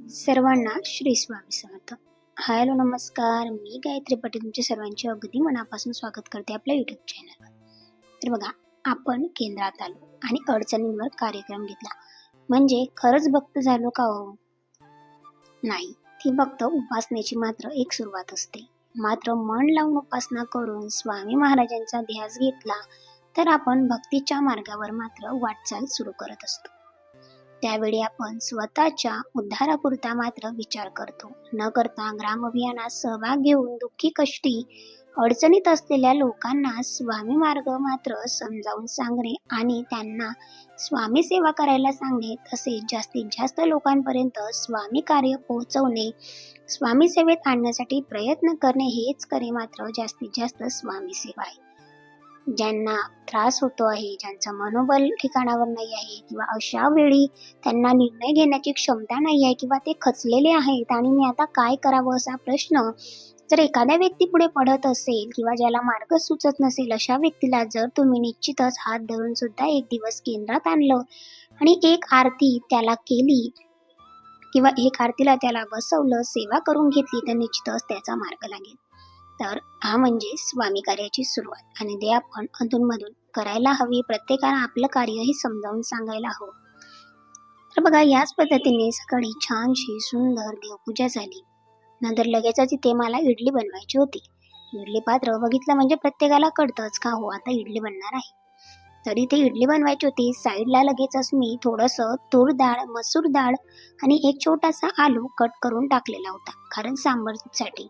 सर्वांना श्री स्वामी समर्थ. हॅलो नमस्कार. मी गायत्री पाटील तुमच्या सर्वांचे अगदी मनापासून स्वागत करते आपल्या युट्यूब चॅनलवर तर बघा आपण केंद्रात आलो आणि अडचणींवर कार्यक्रम घेतला. म्हणजे खरंच भक्त झालो का हो? नाही ती फक्त उपासनेची मात्र एक सुरुवात असते. मात्र मन लावून उपासना करून स्वामी महाराजांचा ध्यास घेतला तर आपण भक्तीच्या मार्गावर मात्र वाटचाल सुरू करत असतो. त्यावेळी आपण स्वतःच्या उद्धारापुरता मात्र विचार करतो. न करता ग्राम अभियानात सहभाग घेऊन दुःखी कष्टी अडचणीत असलेल्या लोकांना स्वामी मार्ग मात्र समजावून सांगणे आणि त्यांना स्वामी सेवा करायला सांगणे तसेच जास्तीत जास्त लोकांपर्यंत स्वामी कार्य पोहोचवणे स्वामी सेवेत आणण्यासाठी प्रयत्न करणे हेच करे मात्र जास्तीत जास्त स्वामी सेवा आहे. ज्यांना त्रास होतो आहे ज्यांचं मनोबल ठिकाणावर नाही आहे किंवा अशा वेळी त्यांना निर्णय घेण्याची क्षमता नाही आहे किंवा ते खचलेले आहेत आणि मी आता काय करावं असा प्रश्न जर एखाद्या व्यक्ती पुढे पडत असेल किंवा ज्याला मार्ग सुचत नसेल अशा व्यक्तीला जर तुम्ही निश्चितच हात धरून सुद्धा एक दिवस केंद्रात आणलं आणि एक आरती त्याला केली किंवा एक आरतीला त्याला बसवलं सेवा करून घेतली तर निश्चितच त्याचा मार्ग लागेल. तर हा म्हणजे स्वामी कार्याची सुरुवात. आणि ते आपण अधूनमधून करायला हवी प्रत्येकाला आपलं कार्य हे समजावून सांगायला हवं. तर बघा याच पद्धतीने सकाळी छानशी सुंदर देवपूजा झाली. नंतर लगेचच इथे मला इडली बनवायची होती. इडली पात्र बघितलं म्हणजे प्रत्येकाला कळतंच का हो आता इडली बनणार आहे. तरी ते इडली बनवायची होती. साईडला लगेचच मी थोडंसं तूर डाळ मसूर डाळ आणि एक छोटासा आलू कट करून टाकलेला होता. कारण सांबरसाठी.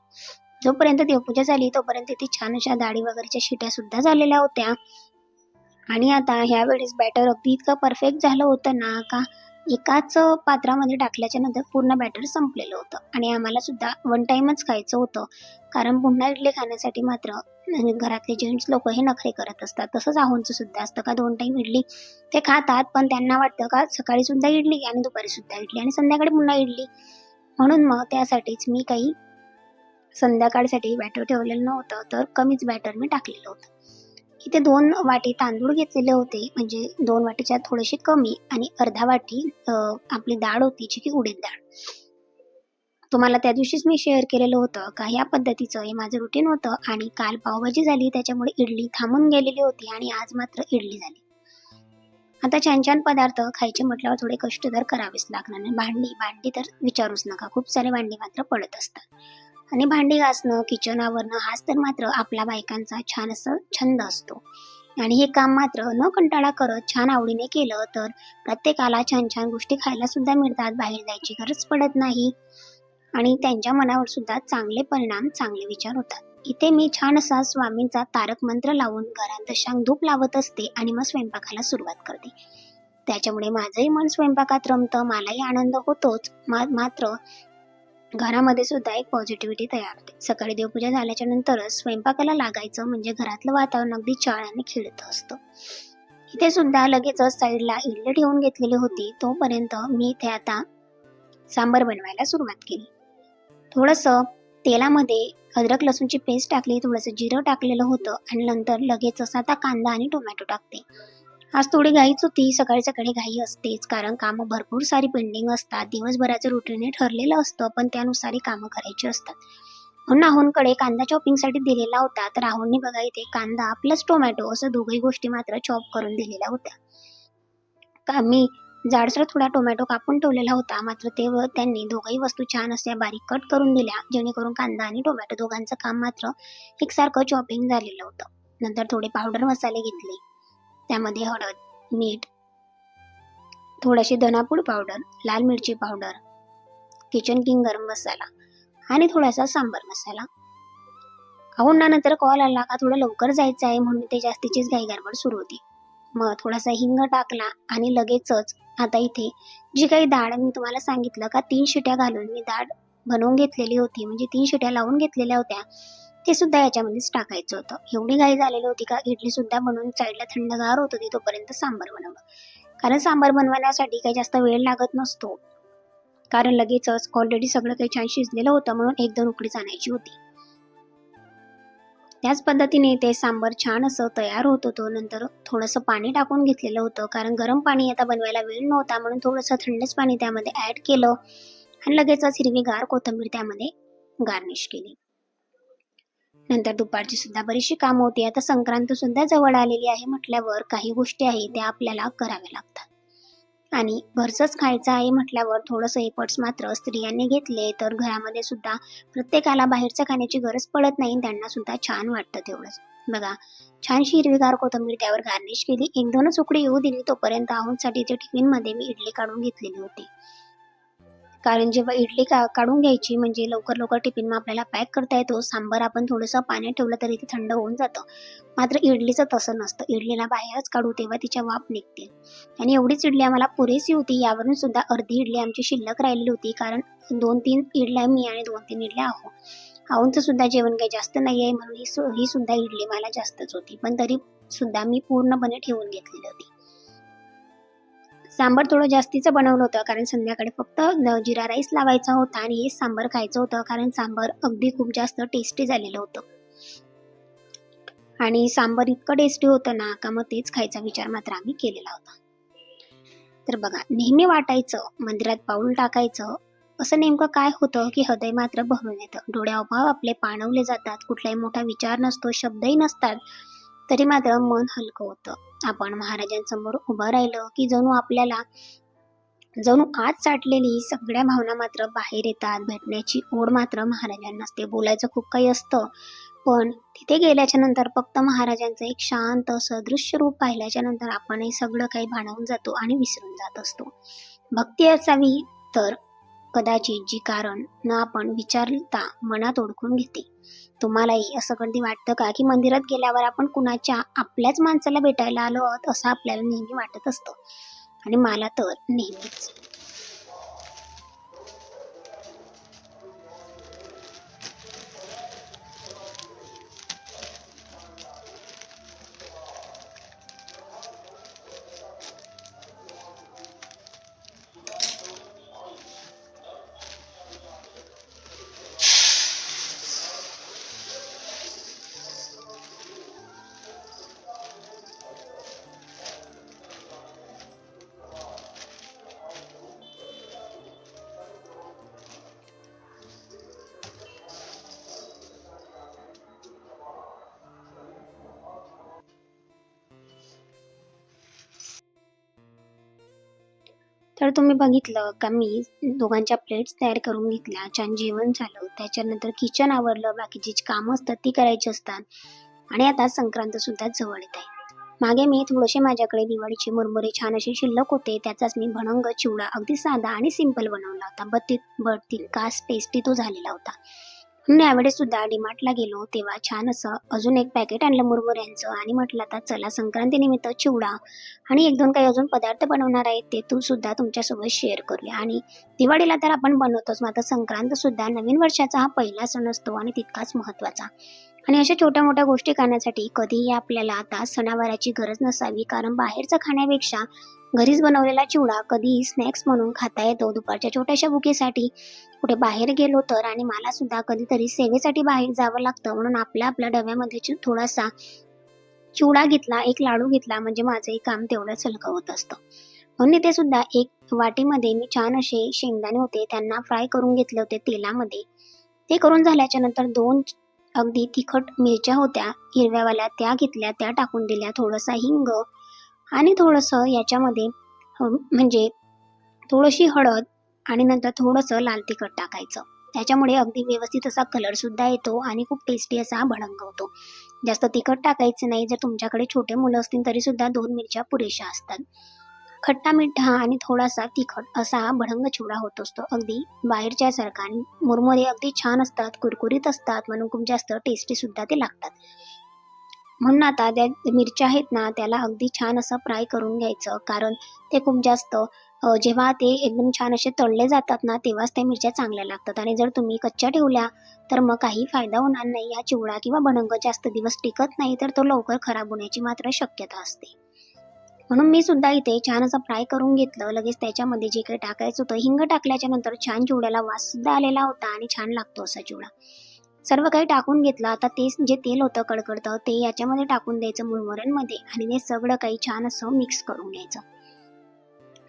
जोपर्यंत देवपूजा झाली तोपर्यंत ती छान अशा डाळी वगैरेच्या शिट्या सुद्धा झालेल्या होत्या. आणि आता ह्या वेळेस बॅटर अगदी इतकं परफेक्ट झालं होतं ना का एकाच पात्रामध्ये टाकल्याच्या नंतर पूर्ण बॅटर संपलेलं होतं. आणि आम्हाला सुद्धा वन टाइमच खायचं होतं. कारण पुन्हा इडली खाण्यासाठी मात्र घरातले जेंट्स लोक हे नखरे करत असतात. तसंच आहोंचं सुद्धा असतं का दोन टाइम इडली ते खातात पण त्यांना वाटतं का सकाळी सुद्धा इडली आणि दुपारी सुद्धा इडली आणि संध्याकाळी पुन्हा इडली. म्हणून मग त्यासाठीच मी काही संध्याकाळसाठी बॅटर ठेवलेलं नव्हतं तर कमीच बॅटर मी टाकलेलं होतं. इथे दोन वाटी तांदूळ घेतलेले होते म्हणजे दोन वाटीच्या थोडेसे कमी आणि अर्धा वाटी आपली डाळ होती जी की उडीद डाळ. तुम्हाला त्या दिवशीच मी शेअर केलेलं होतं का ह्या पद्धतीचं हे माझं रुटीन होतं आणि काल पावभाजी झाली त्याच्यामुळे इडली थांबून गेलेली होती आणि आज मात्र इडली झाली. आता छान छान पदार्थ खायचे म्हटल्यावर थोडे कष्ट तर करावेच लागणार. नाही भांडी भांडी तर विचारूच नका खूप सारे भांडी मात्र पडत असतात. आणि भांडी घासणं किचन आवरणं हाच तर मात्र आपल्या बायकांचा छान असं छंद असतो. आणि हे काम मात्र न कंटाळा करत छान आवडीने केलं तर प्रत्येकाला छान छान गोष्टी खायला सुद्धा मिळतात बाहेर जायची गरज पडत नाही. आणि त्यांच्या मनावर सुद्धा चांगले परिणाम चांगले विचार होतात. इथे मी छान असा स्वामींचा तारक मंत्र लावून घरात दशांग धूप लावत असते आणि मग स्वयंपाकाला सुरुवात करते. त्याच्यामुळे माझंही मन स्वयंपाकात रमतं मलाही आनंद होतोच. मा- मात्र घरामध्ये सुद्धा एक पॉझिटिव्हिटी तयार होते. सकाळी देवपूजा झाल्याच्या नंतरच स्वयंपाकाला लागायचं म्हणजे घरातलं वातावरण अगदी चाळाने खिळत असतं. इथे सुद्धा लगेचच साईडला इडली ठेवून घेतलेली होती. तोपर्यंत मी इथे आता सांबर बनवायला सुरुवात केली. थोडंसं तेलामध्ये अद्रक लसूणची पेस्ट टाकली थोडंसं जिरं टाकलेलं होतं आणि नंतर लगेचच आता कांदा आणि टोमॅटो टाकते. आज थोडी घाईच होती सकाळी सकाळी घाई असतेच कारण कामं भरपूर सारी पेंडिंग असतात दिवसभराचं रुटीन ठरलेलं असतं पण त्यानुसारही कामं करायची असतात. म्हणून राहुलकडे कांदा चॉपिंगसाठी दिलेला होता तर राहुलने बघा इथे कांदा प्लस टोमॅटो असं दोघही गोष्टी मात्र चॉप करून दिलेल्या होत्या. का मी जाडसर थोडा टोमॅटो कापून ठेवलेला होता मात्र ते त्यांनी दोघही वस्तू छान अशा बारीक कट करून दिल्या जेणेकरून कांदा आणि टोमॅटो दोघांचं काम मात्र एकसारखं चॉपिंग झालेलं होतं. नंतर थोडे पावडर मसाले घेतले. त्यामध्ये हळद मीठ थोडीशी धनापूड पावडर लाल मिरची पावडर किचन किंग गरम मसाला आणि थोडासा सांबर मसाला. अहो ना नंतर कॉल आला का थोडं लवकर जायचं आहे म्हणून ते जास्तीचीच घाई गडबड सुरू होती. मग थोडासा हिंग टाकला आणि लगेचच आता इथे जी काही डाळ मी तुम्हाला सांगितलं का तीन शिट्या घालून मी डाळ बनवून घेतलेली होती. म्हणजे तीन शिट्या लावून घेतलेल्या होत्या. ते सुद्धा याच्यामध्येच टाकायचं होतं. एवढी घाई झालेली होती का? इडली सुद्धा बनवून साईडला थंडगार होत होती तोपर्यंत सांबार बनवलं कारण सांबार बनवण्यासाठी काही जास्त वेळ लागत नसतो. कारण लगेचच ऑलरेडी सगळं काही छान शिजलेलं होतं म्हणून एक दोन उकडीच आणायची होती. त्याच पद्धतीने ते सांबार छान असं तयार होत होतं. नंतर थोडंसं पाणी टाकून घेतलेलं होतं. कारण गरम पाणी आता बनवायला वेळ नव्हता म्हणून थोडंसं थंडच पाणी त्यामध्ये ॲड केलं. आणि लगेचच हिरवीगार कोथिंबीर त्यामध्ये गार्निश केली. नंतर दुपारची सुद्धा बरीचशी कामं होती. आता संक्रांत सुद्धा जवळ आलेली आहे म्हटल्यावर काही गोष्टी आहे त्या आपल्याला कराव्या लागतात. आणि घरचंच खायचं आहे म्हटल्यावर थोडंसं एफर्ट्स मात्र स्त्रियांनी घेतले तर घरामध्ये सुद्धा प्रत्येकाला बाहेरचं खाण्याची गरज पडत नाही त्यांना सुद्धा छान वाटतं तेवढंच. बघा छानशी हिरवीगार कोथंबीर त्यावर गार्निश केली. एक दोनच उकडी येऊ दिली तोपर्यंत आहूनसाठी ते टिफिनमध्ये मी इडली काढून घेतलेली होती. कारण जेव्हा इडली का काढून घ्यायची म्हणजे लवकर लवकर टिफिन मग आपल्याला पॅक करता येतो. सांबार आपण थोडंसं पाण्यात ठेवलं तरी ते थंड होऊन जातं. मात्र इडलीचं तसं नसतं. इडलीला बाहेरच काढू तेव्हा तिच्या वाफ निघते. आणि एवढीच इडली आम्हाला पुरेशी होती. यावरून सुद्धा अर्धी इडली आमची शिल्लक राहिलेली होती. कारण दोन तीन इडल्या मी आणि दोन तीन इडल्या आहो. आऊंचं सुद्धा जेवण काही जास्त नाही आहे. म्हणून ही सु ही सुद्धा इडली मला जास्तच होती. पण तरी सुद्धा मी पूर्णपणे ठेवून घेतलेली होती. सांबार थोडं जास्तीचं बनवलं होतं कारण संध्याकाळी फक्त जिरा राईस लावायचा होता आणि हे सांबार खायचं होतं कारण सांबार अगदी खूप जास्त टेस्टी झालेलं होतं. आणि सांबर इतकं टेस्टी होतं ना का मग तेच खायचा विचार मात्र आम्ही केलेला होता. तर बघा नेहमी वाटायचं मंदिरात पाऊल टाकायचं असं नेमकं काय होतं की हृदय मात्र भरून येतं. डोळ्याअभाव आपले पाणवले जातात कुठलाही मोठा विचार नसतो शब्दही नसतात तरी मात्र मन हलकं होतं. आपण महाराजांसमोर उभं राहिलं की जणू आपल्याला जणू आत साठलेली सगळ्या भावना मात्र बाहेर येतात. भेटण्याची ओढ मात्र महाराजांना असते बोलायचं खूप काही असतं. पण तिथे गेल्याच्यानंतर फक्त महाराजांचं एक शांत असं दृश्य रूप पाहिल्याच्या नंतर आपणही सगळं काही भाणावून जातो आणि विसरून जात असतो. भक्ती असावी तर कदाचित जी कारण न आपण विचारता मनात ओळखून घेते. तुम्हालाही असं कधी वाटतं का की मंदिरात गेल्यावर आपण कुणाच्या आपल्याच माणसाला भेटायला आलो आहोत असं आपल्याला नेहमी वाटत असतं. आणि मला तर नेहमीच. तर तुम्ही बघितलं का? मी दोघांच्या प्लेट्स तयार करून घेतल्या. छान जेवण झालं. त्याच्यानंतर किचन आवरलं. बाकीची जी कामं असतात ती करायची असतात. आणि आता संक्रांत सुद्धा जवळ येत आहे. मागे मी थोडेसे माझ्याकडे दिवाळीचे मुरमुरे छान असे शिल्लक होते. त्याचाच मी भणंग चिवडा अगदी साधा आणि सिंपल बनवला होता. बट ति बट तितकाच टेस्टी तो झालेला होता. म्हणून यावेळेस सुद्धा डीमार्टला गेलो तेव्हा छान असं अजून एक पॅकेट आणलं मुरमुऱ्यांचं आणि म्हटलं आता चला संक्रांतीनिमित्त चिवडा आणि एक दोन काही अजून पदार्थ बनवणार आहेत ते तू सुद्धा तुमच्यासोबत शेअर करूया. आणि दिवाळीला तर आपण बनवतोच मात्र संक्रांत सुद्धा नवीन वर्षाचा हा पहिला सण असतो आणि तितकाच महत्त्वाचा आणि अशा छोट्या मोठ्या गोष्टी करण्यासाठी कधीही आपल्याला आता सणावाराची गरज नसावी कारण बाहेरचं खाण्यापेक्षा घरीच बनवलेला चिवडा कधीही स्नॅक्स म्हणून खाता येतो. दुपारच्या छोट्याशा भुकेसाठी कुठे बाहेर गेलो तर आणि मला सुद्धा कधीतरी सेवेसाठी बाहेर जावं लागतं म्हणून आपल्या आपल्या डब्यामध्ये थोडासा चिवडा घेतला एक लाडू घेतला म्हणजे माझंही काम तेवढंच हलकं होत असतं. म्हणून इथे सुद्धा एक वाटीमध्ये मी छान असे शेंगदाणे होते त्यांना फ्राय करून घेतले होते तेलामध्ये. ते करून झाल्याच्यानंतर दोन अगदी तिखट मिरच्या होत्या हिरव्यावाल्या त्या घेतल्या त्या टाकून दिल्या थोडंसं हिंग आणि थोडंसं याच्यामध्ये म्हणजे थोडीशी हळद आणि नंतर थोडंसं लाल तिखट टाकायचं. त्याच्यामुळे अगदी व्यवस्थित असा कलरसुद्धा येतो आणि खूप टेस्टी असा भडंग होतो. जास्त तिखट टाकायचं नाही. जर तुमच्याकडे छोटे मुलं असतील तरीसुद्धा दोन मिरच्या पुरेशा असतात. खट्टा मिठा आणि थोडासा तिखट असा हा भडंग चिवडा होत असतो. अगदी बाहेरच्या सारखा आणि मुरमुरे अगदी छान असतात कुरकुरीत असतात म्हणून खूप जास्त टेस्टीसुद्धा ते लागतात. म्हणून आता त्या मिरच्या आहेत ना त्याला अगदी छान असं फ्राय करून घ्यायचं. कारण ते खूप जास्त जेव्हा ते एकदम छान असे तळले जातात ना तेव्हाच त्या मिरच्या चांगल्या लागतात. आणि जर तुम्ही कच्च्या ठेवल्या तर मग काही फायदा होणार नाही. हा चिवडा किंवा भणंग जास्त दिवस टिकत नाही तर तो लवकर खराब होण्याची मात्र शक्यता असते. म्हणून मी सुद्धा इथे छान असं फ्राय करून घेतलं. लगेच त्याच्यामध्ये जे काही टाकायचं होतं हिंग टाकल्याच्या नंतर छान चिवड्याला वास सुद्धा आलेला होता आणि छान लागतो असा चिवडा. सर्व काही टाकून घेतलं. आता तेच जे तेल होतं कडकडतं ते याच्यामध्ये टाकून द्यायचं मुरमुऱ्यांमध्ये आणि ते सगळं काही छान असं मिक्स करून घ्यायचं.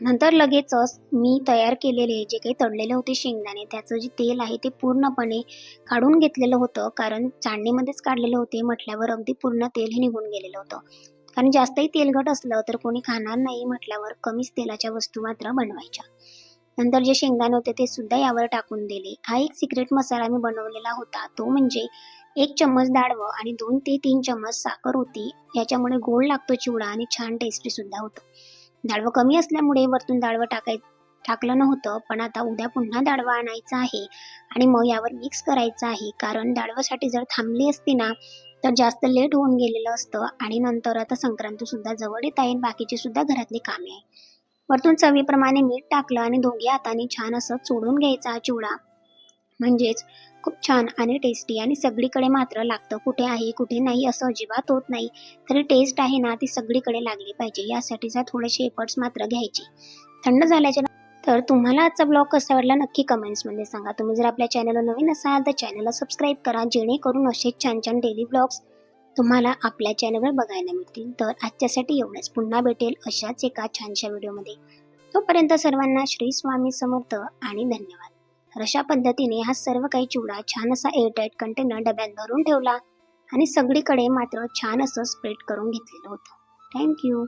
नंतर लगेचच मी तयार केलेले जे काही तळलेले होते शेंगदाणे त्याचं जे तेल आहे ते पूर्णपणे काढून घेतलेलं होतं. कारण चाळणीमध्येच काढलेले होते म्हटल्यावर अगदी पूर्ण तेल हे निघून गेलेलं होतं. कारण जास्तही तेलघट असलं तर कोणी खाणार नाही म्हटल्यावर कमीच तेलाच्या वस्तू मात्र बनवायच्या. नंतर जे शेंगदाणे होते ते सुद्धा यावर टाकून दिले. हा एक सिक्रेट मसाला मी बनवलेला होता. तो म्हणजे एक चम्मच डाळवं आणि दोन ते तीन चम्मच साखर होती. याच्यामुळे गोड लागतो चिवडा आणि छान टेस्टी सुद्धा होतो. डाळवं कमी असल्यामुळे वरतून डाळवं टाकाय टाकलं नव्हतं पण आता उद्या पुन्हा डाळवं आणायचा आहे आणि मग यावर मिक्स करायचं आहे. कारण डाळवासाठी जर थांबली असती ना तर जास्त लेट होऊन गेलेलं असतं आणि नंतर आता संक्रांती सुद्धा जवळ येत आहे बाकीची सुद्धा घरातली कामे आहे वरतून चवीप्रमाणे मीठ टाकलं आणि दोघी हाताने छान असं चोडून घ्यायचा चिवडा. म्हणजेच खूप छान आणि टेस्टी आणि सगळीकडे मात्र लागतं. कुठे आहे कुठे नाही असं अजिबात होत नाही. तरी टेस्ट आहे ना ती सगळीकडे लागली पाहिजे. यासाठीचा थोडेसे एफर्ट्स मात्र घ्यायचे. थंड झाल्याच्या तर तुम्हाला आजचा ब्लॉग कसा वाटला नक्की कमेंट्समध्ये सांगा. तुम्ही जर आपल्या चॅनलला नवीन असाल तर चॅनलला सबस्क्राईब करा. जेणेकरून असे छान छान डेली ब्लॉग्स तुम्हाला आपल्या चॅनलवर बघायला मिळतील. तर आजच्यासाठी एवढंच. पुन्हा भेटेल अशाच एका छानशा व्हिडिओमध्ये तोपर्यंत सर्वांना श्री स्वामी समर्थ आणि धन्यवाद. तर अशा पद्धतीने हा सर्व काही चिवडा छान असा एअरटाईट कंटेनर डब्यात भरून ठेवला आणि सगळीकडे मात्र छान असं स्प्रेड करून घेतलेलं होतं. थँक्यू